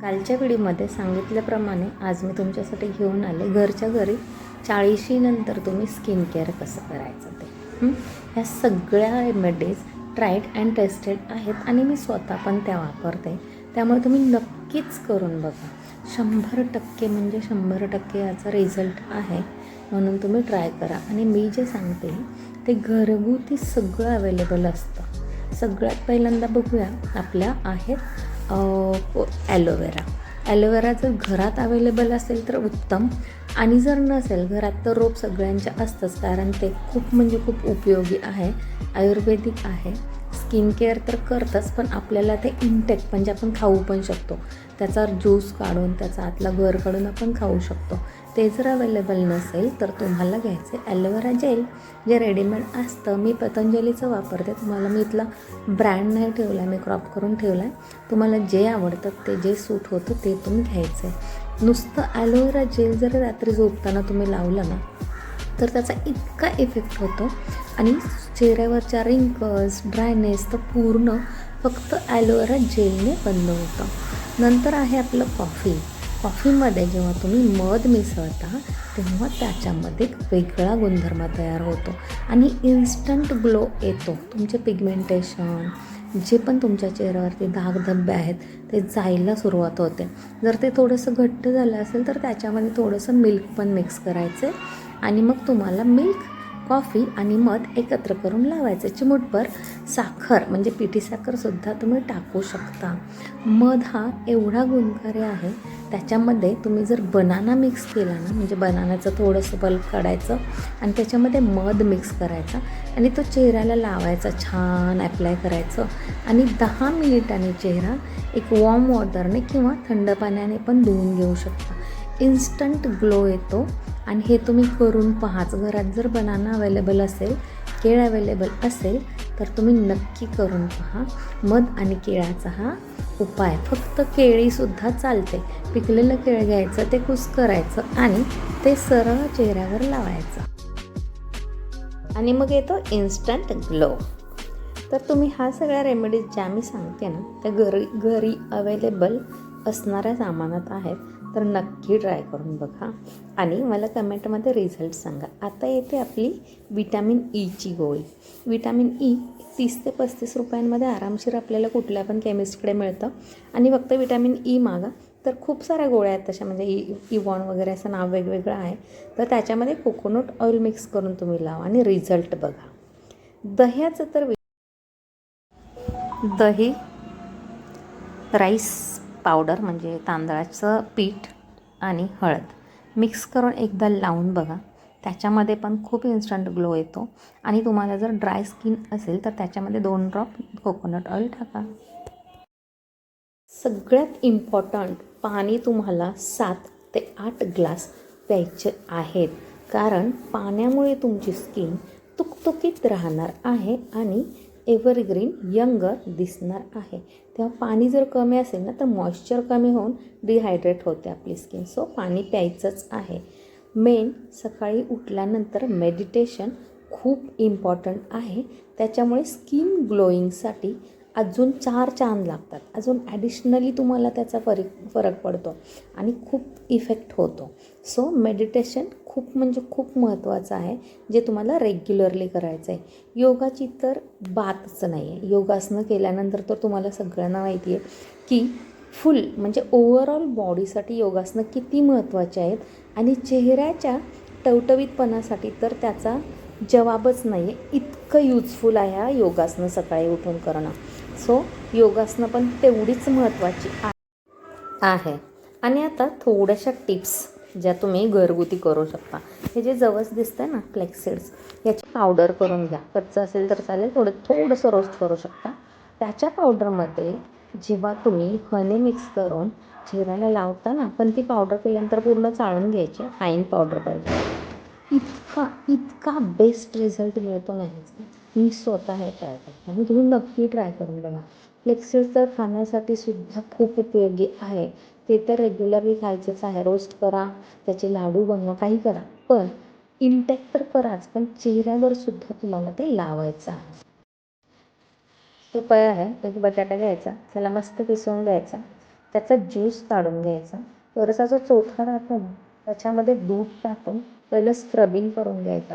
कालच्या व्हिडिओमध्ये सांगितल्याप्रमाणे आज मी तुमच्यासाठी घेऊन आले. घरच्या घरी चाळीशीनंतर तुम्ही स्किन केअर कसं करायचं ते? ह्या सगळ्या रेमेडीज ट्राईड अँड टेस्टेड आहेत आणि मी स्वतः पण त्या वापरते. त्यामुळे तुम्ही नक्कीच करून बघा. शंभर टक्के म्हणजे शंभर टक्के याचा रिझल्ट आहे. म्हणून तुम्ही ट्राय करा. आणि मी जे सांगते ते घरगुती सगळं अवेलेबल असतं. सगळ्यात पहिल्यांदा बघूया आपल्या आहेत ॲलोवेरा ॲलोवेरा जर घरात अवेलेबल असेल तर उत्तम. आणि जर नसेल घरात तर रोप सगळ्यांच्या असतंच कारण ते खूप म्हणजे खूप उपयोगी आहे. आयुर्वेदिक आहे. स्किन केअर तर करतंच पण आपल्याला ते इंटेक म्हणजे आपण खाऊ पण शकतो. त्याचा ज्यूस काढून त्याचा आतला घर काढून आपण खाऊ शकतो. ते जर अवेलेबल नसेल तर तुम्हाला घ्यायचे ॲलोवेरा जेल जे रेडीमेड असतं. मी पतंजलीचं वापरते. तुम्हाला मी इथला ब्रँड नाही ठेवला मी क्रॉप करून ठेवला आहे तुम्हाला जे आवडतं ते जे सूट होतं ते तुम्ही घ्यायचं आहे नुसतं ॲलोवेरा जेल जर रात्री झोपताना तुम्ही लावलं ना तर त्याचा इतका इफेक्ट होतो. आणि चेहऱ्यावरच्या रिंकल्स ड्रायनेस तर पूर्ण फक्त ॲलोवेरा जेलने बंद होतं. नंतर आहे आपलं कॉफी कॉफीमध्ये जेव्हा तुम्ही मध मिसळता तेव्हा त्याच्यामध्ये एक वेगळा गुणधर्म तयार होतो आणि इन्स्टंट ग्लो येतो. तुमचे पिगमेंटेशन जे पण तुमच्या चेहऱ्यावरती दाग धब्बे आहेत ते जायला सुरुवात होते. जर ते थोडंसं घट्ट झालं असेल तर त्याच्यामध्ये थोडंसं मिल्क पण मिक्स करायचं आणि मग तुम्हाला मिल्क कॉफी आणि मध एकत्र करून लावायचं. चिमूटभर साखर म्हणजे पिठी साखरसुद्धा तुम्ही टाकू शकता. मध हा एवढा गुणकारी आहे त्याच्यामध्ये तुम्ही जर बनाना मिक्स केला ना म्हणजे बनानाचं थोडंसं बल्ब काढायचं आणि त्याच्यामध्ये मध मिक्स करायचा आणि तो चेहऱ्याला लावायचा छान ॲप्लाय करायचं. आणि दहा मिनिटांनी चेहरा एक वॉर्म वॉटरने किंवा थंड पाण्याने पण धुवून घेऊ शकता. इन्स्टंट ग्लो येतो. आणि हे तुम्ही करून पहाच. घरात जर बनाना अवेलेबल असेल केळ अवेलेबल असेल तर तुम्ही नक्की करून पहा. मध आणि केळाचा हा उपाय. फक्त केळीसुद्धा चालते. पिकलेलं केळ घ्यायचं ते कुस करायचं आणि ते सरळ चेहऱ्यावर लावायचं. आणि मग येतो इन्स्टंट ग्लो तर तुम्ही हा सगळ्या रेमेडीज ज्या मी सांगते ना त्या घरी घरी अवेलेबल असणाऱ्या सामानात आहेत तर नक्की ट्राय करून बघा. आणि मला कमेंटमध्ये रिझल्ट सांगा. आता येते आपली विटॅमिन ईची e गोळी. विटॅमिन ई e तीस ते पस्तीस रुपयांमध्ये आरामशीर आपल्याला कुठल्या पण केमिस्टकडे मिळतं. आणि फक्त विटॅमिन ई e मागा. तर खूप साऱ्या गोळ्या आहेत तशा म्हणजे ई इवॉन वगैरे असं नाव वेगवेगळं आहे. तर त्याच्यामध्ये कोकोनट ऑइल मिक्स करून तुम्ही लावा आणि रिझल्ट बघा. दह्याचं तर वि- दही राईस पावडर म्हणजे तांदळाचं पीठ आणि हळद. मिक्स करून एकदा लावून बघा. त्याच्यामध्ये पण खूप इन्स्टंट ग्लो येतो. आणि तुम्हाला जर ड्राय स्किन असेल तर त्याच्यामध्ये दोन ड्रॉप कोकोनट ऑइल टाका. सगळ्यात इम्पॉर्टंट पाणी तुम्हाला सात ते आठ ग्लास प्यायचे आहेत. कारण पाण्यामुळे तुमची स्किन तुकतुकीत राहणार आहे आणि एव्हरग्रीन यंगर दिसणार आहे. तेव्हा पाणी जर कमी असेल ना तर मॉइश्चर कमी होऊन डिहायड्रेट होते आपली स्किन सो पाणी प्यायचंच आहे. मेन सकाळी उठल्यानंतर मेडिटेशन खूप इम्पॉर्टंट आहे. त्याच्यामुळे स्किन ग्लोईंगसाठी अजून चार चांद लागतात. अजून ॲडिशनली तुम्हाला त्याचा फरक फरक पडतो आणि खूप इफेक्ट होतो. सो मेडिटेशन खूप म्हणजे खूप महत्त्वाचं आहे जे तुम्हाला रेग्युलरली करायचं आहे योगाची तर बातच नाही आहे योगासनं केल्यानंतर तर तुम्हाला सगळ्यांना माहिती आहे की फुल म्हणजे ओव्हरऑल बॉडीसाठी योगासनं किती महत्त्वाचे आहेत आणि चेहऱ्याच्या टवटवीतपणासाठी तर त्याचा जवाबच नाही आहे इतकं युजफुल आहे हा योगासनं सकाळी उठून करणं. सो योगासनं पण तेवढीच महत्त्वाची आहे. आणि आता थोड्याशा टिप्स ज्या तुम्ही घरगुती करू शकता. हे जे जवस दिसतं ना फ्लेक्सिड्स याची पावडर करून घ्या. कच्चं असेल तर चालेल थोडं थोडंसं रोस्ट करू शकता. त्याच्या पावडरमध्ये जेव्हा तुम्ही हनी मिक्स करून चेहऱ्याला लावता ना पण ती पावडर केल्यानंतर पूर्ण चाळून घ्यायची फाईन पावडर पाहिजे. इतका इतका बेस्ट रिझल्ट मिळतो नाही मी स्वतः हे ट्राय करते. आणि तुम्ही नक्की ट्राय करून बघा. फ्लेक्सिड तर खाण्यासाठी सुद्धा खूप उपयोगी आहे. ते तर रेग्युलरली खायचंच आहे. रोस्ट करा त्याचे लाडू बनवा काही करा. पण इनटेक तर कराच. पण चेहऱ्यावर सुद्धा तुम्हाला ते लावायचं आहे. पय आहे. एक बटाटा घ्यायचा. त्याला मस्त पिसवून घ्यायचा. त्याचा ज्यूस काढून घ्यायचा. थोडासा जो चोथा राहतो ना त्याच्यामध्ये दूध टाकून पहिलं स्क्रबिंग करून घ्यायचं.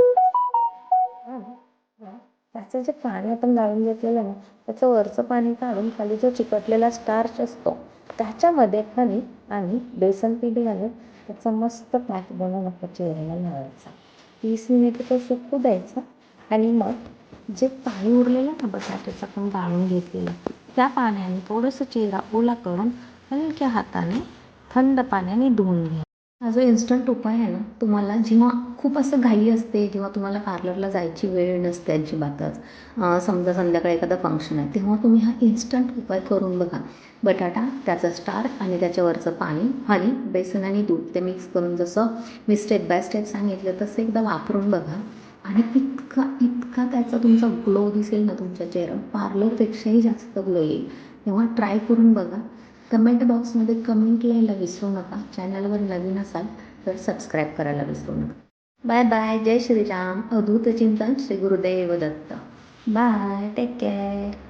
त्याचं जे पाणी आपण गाळून घेतलेलं आहे ना त्याचं वरचं पाणी काढून खाली जो चिकटलेला स्टार्च असतो त्याच्यामध्ये खाली आणि बेसन पीठ घालून त्याचा मस्त पॅक बनवून आपल्या चेहऱ्याला लावायचा. तीस मिनिट तो सुकू द्यायचा. आणि मग जे पाणी उरलेलं ना बटाट्याचं आपण गाळून घेतलेलं त्या पाण्याने थोडंसं चेहरा ओला करून हलक्या हाताने थंड पाण्याने धुवून घ्या हा जो इन्स्टंट उपाय आहे ना तुम्हाला जेव्हा खूप असं घाई असते किंवा तुम्हाला पार्लरला जायची वेळ नसते अजिबातच समजा संध्याकाळी एखादं फंक्शन आहे तेव्हा तुम्ही हा इन्स्टंट उपाय करून बघा. बटाटा त्याचं स्टार आणि त्याच्यावरचं पाणी हनी बेसन आणि दूध ते मिक्स करून जसं मी स्टेप बाय स्टेप सांगितलं तसं एकदा वापरून बघा. आणि इतका इतका त्याचा तुमचा ग्लो दिसेल ना तुमच्या चेहऱ्यावर पार्लरपेक्षाही जास्त ग्लो येईल. तेव्हा ट्राय करून बघा. कमेंट बॉक्समध्ये कमेंट लिहायला विसरू नका. चॅनलवर नवीन असाल तर सबस्क्राईब करायला विसरू नका. Bye bye. जय श्रीराम. अद्भुत चिंतन Shri Gurudev Datta. Bye. Take care.